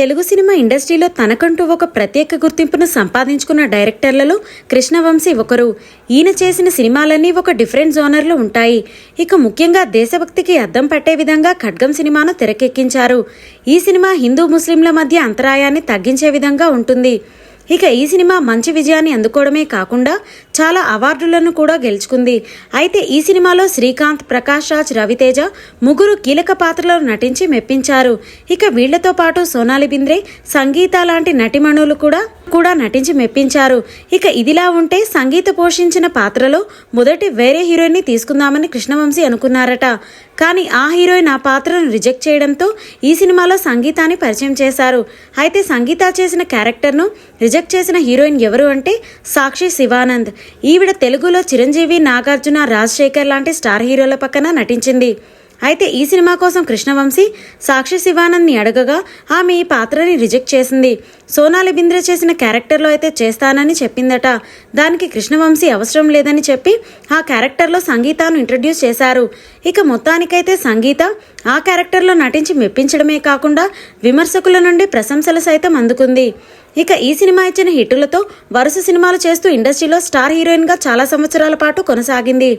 Telugu cinema ఇండస్ట్రీలో తనకంటూ ఒక ప్రత్యేక గుర్తింపును సంపాదించుకున్న డైరెక్టర్లలో కృష్ణవంశీ ఒకరు. ఈయన చేసిన సినిమాలన్నీ ఒక డిఫరెంట్ జోనర్లో ఉంటాయి. ఇక ముఖ్యంగా దేశభక్తికి అద్దం పట్టే విధంగా ఖడ్గం సినిమాను తెరకెక్కించారు. ఈ సినిమా హిందూ ముస్లింల మధ్య అంతరాయాన్ని తగ్గించే విధంగా ఉంటుంది. ఇక ఈ సినిమా మంచి విజయాన్ని అందుకోవడమే కాకుండా చాలా అవార్డులను కూడా గెలుచుకుంది. అయితే ఈ సినిమాలో శ్రీకాంత్ ప్రకాష్ రాజ్ రవితేజ ముగ్గురు కీలక పాత్రలో నటించి మెప్పించారు. ఇక వీళ్ళతో పాటు సోనాలి బింద్రే సంగీత లాంటి నటిమణులు కూడా కూడా నటించి మెప్పించారు. ఇక ఇదిలా ఉంటే సంగీత పోషించిన పాత్రలో మొదటి వేరే హీరోయిన్ని తీసుకుందామని కృష్ణవంశీ అనుకున్నారట. కానీ ఆ హీరోయిన్ ఆ పాత్రను రిజెక్ట్ చేయడంతో ఈ సినిమాలో సంగీతాన్ని పరిచయం చేశారు. అయితే సంగీత చేసిన క్యారెక్టర్ను రిజెక్ట్ చేసిన హీరోయిన్ ఎవరు అంటే సాక్షి శివానంద్. ఈవిడ తెలుగులో చిరంజీవి నాగార్జున రాజశేఖర్ లాంటి స్టార్ హీరోల పక్కన నటించింది. అయితే ఈ సినిమా కోసం కృష్ణవంశీ సాక్షి శివానంద్ని అడగగా ఆమె ఈ పాత్రని రిజెక్ట్ చేసింది. సోనాలి బింద్రే చేసిన క్యారెక్టర్లో అయితే చేస్తానని చెప్పిందట. దానికి కృష్ణవంశీ అవసరం లేదని చెప్పి ఆ క్యారెక్టర్లో సంగీతాను ఇంట్రడ్యూస్ చేశారు. ఇక మొత్తానికైతే సంగీత ఆ క్యారెక్టర్లో నటించి మెప్పించడమే కాకుండా విమర్శకుల నుండి ప్రశంసలు సైతం అందుకుంది. ఇక ఈ సినిమా ఇచ్చిన హిట్టులతో వరుస సినిమాలు చేస్తూ ఇండస్ట్రీలో స్టార్ హీరోయిన్గా చాలా సంవత్సరాల పాటు కొనసాగింది.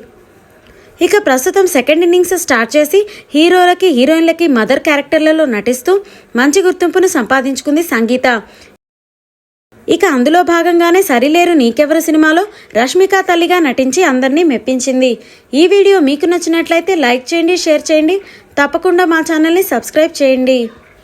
ఇక ప్రస్తుతం సెకండ్ ఇన్నింగ్స్ స్టార్ట్ చేసి హీరోలకి హీరోయిన్లకి మదర్ క్యారెక్టర్లలో నటిస్తూ మంచి గుర్తింపును సంపాదించుకుంది సంగీత. ఇక అందులో భాగంగానే సరిలేరు నీకెవరు సినిమాలో రష్మిక తల్లిగా నటించి అందరినీ మెప్పించింది. ఈ వీడియో మీకు నచ్చినట్లయితే లైక్ చేయండి షేర్ చేయండి. తప్పకుండా మా ఛానల్ని సబ్స్క్రైబ్ చేయండి.